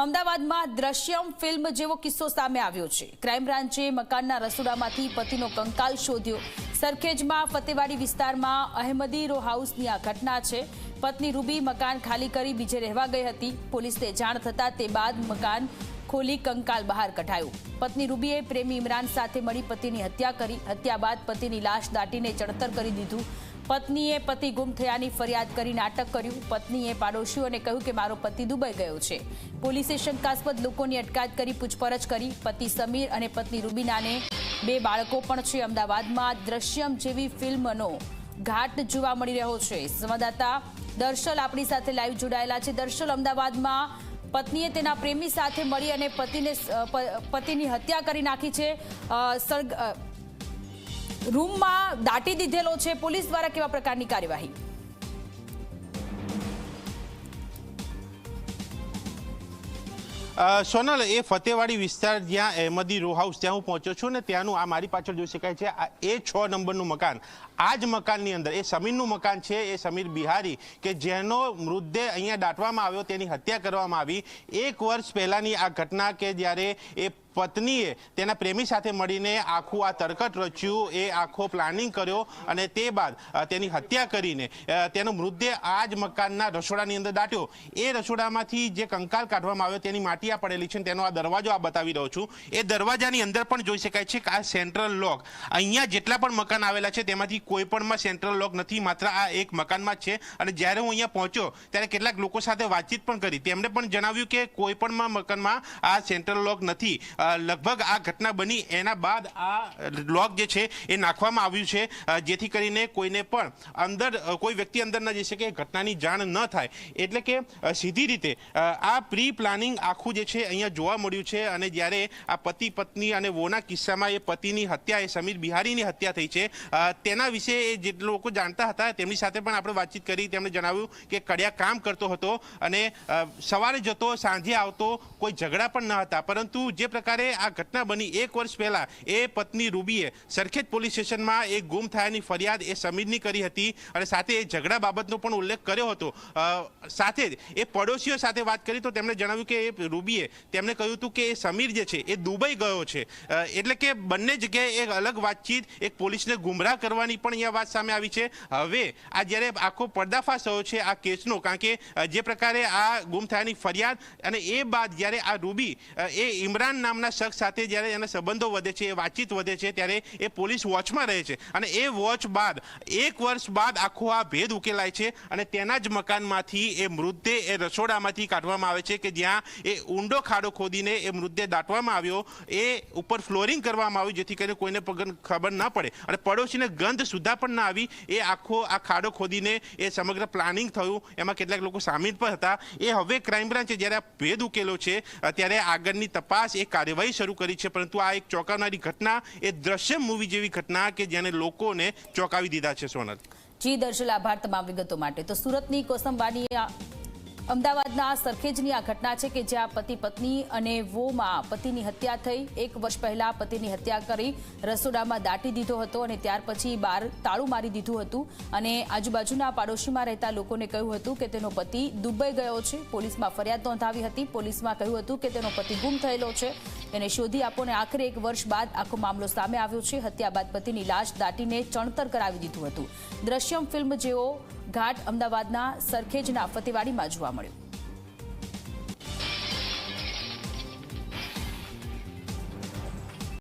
અમદાવાદમાં દ્રશ્યમ ફિલ્મ જેવો કિસ્સો સામે આવ્યો છે. ક્રાઇમ બ્રાન્ચે મકાનના રસોડામાંથી પતિનો કંકાલ શોધ્યો. સરખેજમાં ફતેવાડી વિસ્તારમાં અહેમદી રો હાઉસની આ ઘટના છે. પત્ની રૂબી મકાન ખાલી કરી બીજે રહેવા ગઈ હતી. પોલીસને જાણ થતાં તે બાદ મકાન ખોલી કંકાલ બહાર કઢાયું. પત્ની રૂબીએ પ્રેમી ઇમરાન સાથે મળી પતિની હત્યા કરી. હત્યા બાદ પતિની લાશ દાટીને ચડતર કરી દીધું. પત્નીએ પતિ ગુમ થયાની ફરિયાદ કરી નાટક કર્યું. પત્નીએ પાડોશીઓને કહ્યું કે મારો પતિ દુબઈ ગયો છે. પોલીસે શંકાસ્પદ લોકોની અટકાયત કરી પૂછપરછ કરી. પતિ સમીર અને પત્ની રૂબીનાને બે બાળકો પણ છે. અમદાવાદમાં દ્રશ્યમ જેવી ફિલ્મનો ઘાટ જોવા મળી રહ્યો છે. સંવાદદાતા દર્શલ આપણી સાથે લાઈવ જોડાયેલા છે. દર્શલ, અમદાવાદમાં પત્નીએ તેના પ્રેમી સાથે મળી અને પતિને પતિની હત્યા કરી નાખી છે. રૂમમાં દાટી દીધેલો છે. પોલીસ દ્વારા કેવા પ્રકારની કાર્યવાહી? સોનલ, એ ફતેવાડી વિસ્તાર જ્યાં અહેમદી રો હાઉસ ત્યાં હું પહોંચ્યો છું ને ત્યાંનું આ મારી પાછળ જોઈ શકાય છે. એ છ નંબરનું મકાન. આ જ મકાનની અંદર, એ સમીરનું મકાન છે, એ સમીર બિહારી, કે જેનો મૃતદેહ અહીંયા દાટવામાં આવ્યો, તેની હત્યા કરવામાં આવી. એક વર્ષ પહેલાંની આ ઘટના કે જ્યારે એ પત્નીએ તેના પ્રેમી સાથે મળીને આખું આ તરકટ રચ્યું, એ આખો પ્લાનિંગ કર્યો અને તે બાદ તેની હત્યા કરીને તેનો મૃતદેહ આ જ મકાનના રસોડાની અંદર દાટ્યો. એ રસોડામાંથી જે કંકાલ કાઢવામાં આવ્યો, તેની માટી આ પડેલી છે તેનો આ દરવાજો આ બતાવી રહ્યો છું. એ દરવાજાની અંદર પણ જોઈ શકાય છે કે આ સેન્ટ્રલ લોક, અહીંયા જેટલા પણ મકાન આવેલા છે, તેમાંથી કોઈ પણમાં સેન્ટ્રલ લોક નથી, માત્ર આ એક મકાનમાં છે. અને જ્યારે હું અહીંયા પહોંચ્યો, ત્યારે કેટલાક લોકો સાથે વાતચીત પણ કરી. તેમણે પણ જણાવ્યું કે કોઈ પણ મકાનમાં આ સેન્ટ્રલ લોક નથી. લગભગ આ ઘટના બની. એના બાદ આ લોક જે છે, એ નાખવામાં આવ્યું છે. જેથી કરીને કોઈને પણ અંદર કોઈ વ્યક્તિ અંદર ન જઈ શકે ઘટનાની જાણ ન થાય. એટલે કે સીધી રીતે આ પ્રી પ્લાનિંગ આખું જે છે, અહીંયા જોવા મળ્યું છે. અને જ્યારે આ પતિ પત્ની અને વોના કિસ્સામાં એ પતિની હત્યા, એ સમીર બિહારીની હત્યા થઈ છે તેના વિશે એ જે લોકો જાણતા હતા, તેમની સાથે પણ આપણે વાતચીત કરી, તેમણે જણાવ્યું કે કડિયા કામ કરતો હતો અને સવારે જતો, સાંજે આવતો, કોઈ ઝઘડા પણ ન હતા. પરંતુ જે પ્રકારે આ ઘટના બની એક વર્ષ પહેલાં, એ પત્ની રૂબીએ સરખેજ પોલીસ સ્ટેશનમાં એ ગુમ થયાની ફરિયાદ એ સમીરની કરી હતી અને સાથે એ ઝઘડા બાબતનો પણ ઉલ્લેખ કર્યો હતો. સાથે જ એ પડોશીઓ સાથે વાત કરી તો તેમણે જણાવ્યું કે એ રૂબીએ તેમણે કહ્યું હતું કે એ સમીર જે છે, એ દુબઈ ગયો છે. એટલે કે બંને જગ્યાએ એક અલગ વાતચીત, એક પોલીસને ગુમરાહ કરવાની પણ અહીંયા વાત સામે આવી છે. હવે આ જ્યારે આખો પર્દાફાશ થયો છે આ કેસનો, કારણ કે જે પ્રકારે આ ગુમ થયાની ફરિયાદ અને એ બાદ જ્યારે આ રૂબી એ ઇમરાન નામના શખ્સ સાથે જ્યારે એના સંબંધો વધે છે, એ વાતચીત વધે છે, ત્યારે એ પોલીસ વોચમાં રહે છે. અને એ વોચ બાદ, એક વર્ષ બાદ આખો આ ભેદ ઉકેલાય છે અને તેના જ મકાનમાંથી એ મૃતદેહ એ રસોડામાંથી કાઢવામાં આવે છે કે જ્યાં એ ઊંડો ખાડો ખોદીને એ મૃતદેહ દાટવામાં આવ્યો. એ ઉપર ફ્લોરિંગ કરવામાં આવ્યું, જેથી કરીને કોઈને ખબર ના પડે. અને પડોશીને ગંધ સુદ્ધા પણ ના આવી. એ આખો, આ ખાડો ખોદીને એ સમગ્ર પ્લાનિંગ થયું. એમાં કેટલાક લોકો સામેલ પણ હતા. એ હવે ક્રાઇમ બ્રાન્ચે જ્યારે આ ભેદ ઉકેલો છે ત્યારે આગળની તપાસ, એ કાર્યવાહી શરૂ કરી છે. પરંતુ આ એક ચોંકાવનારી ઘટના, એ દ્રશ્ય મૂવી જેવી ઘટના કે જેને લોકોને ચોંકાવી દીધા છે સોનલ. જી દર્શલ આભાર તમામ વિગતો માટે. તો સુરતની કોસંબાની અમદાવાદના સરખેજની આ ઘટના છે કે જ્યાં પતિ પત્ની અને વોમાં પતિની હત્યા થઈ. એક વર્ષ પહેલા પતિની હત્યા કરી રસોડામાં દાટી દીધો હતો અને ત્યાર પછી બહાર તાળું મારી દીધું હતું. અને આજુબાજુના પાડોશીમાં રહેતા લોકોને કહ્યું હતું કે તેનો પતિ દુબઈ ગયો છે. પોલીસમાં ફરિયાદ નોંધાવી હતી. પોલીસમાં કહ્યું હતું કે તેનો પતિ ગુમ થયેલો છે. તેને શોધી આપો અને આખરે એક વર્ષ બાદ આખો મામલો સામે આવ્યો છે. હત્યા બાદ પતિની લાશ દાટીને ચણતર કરાવી દીધું હતું. દ્રશ્યમ ફિલ્મ જેવો ઘાટ અમદાવાદના સરખેજના ફતેવાડીમાં જોવા મળ્યો.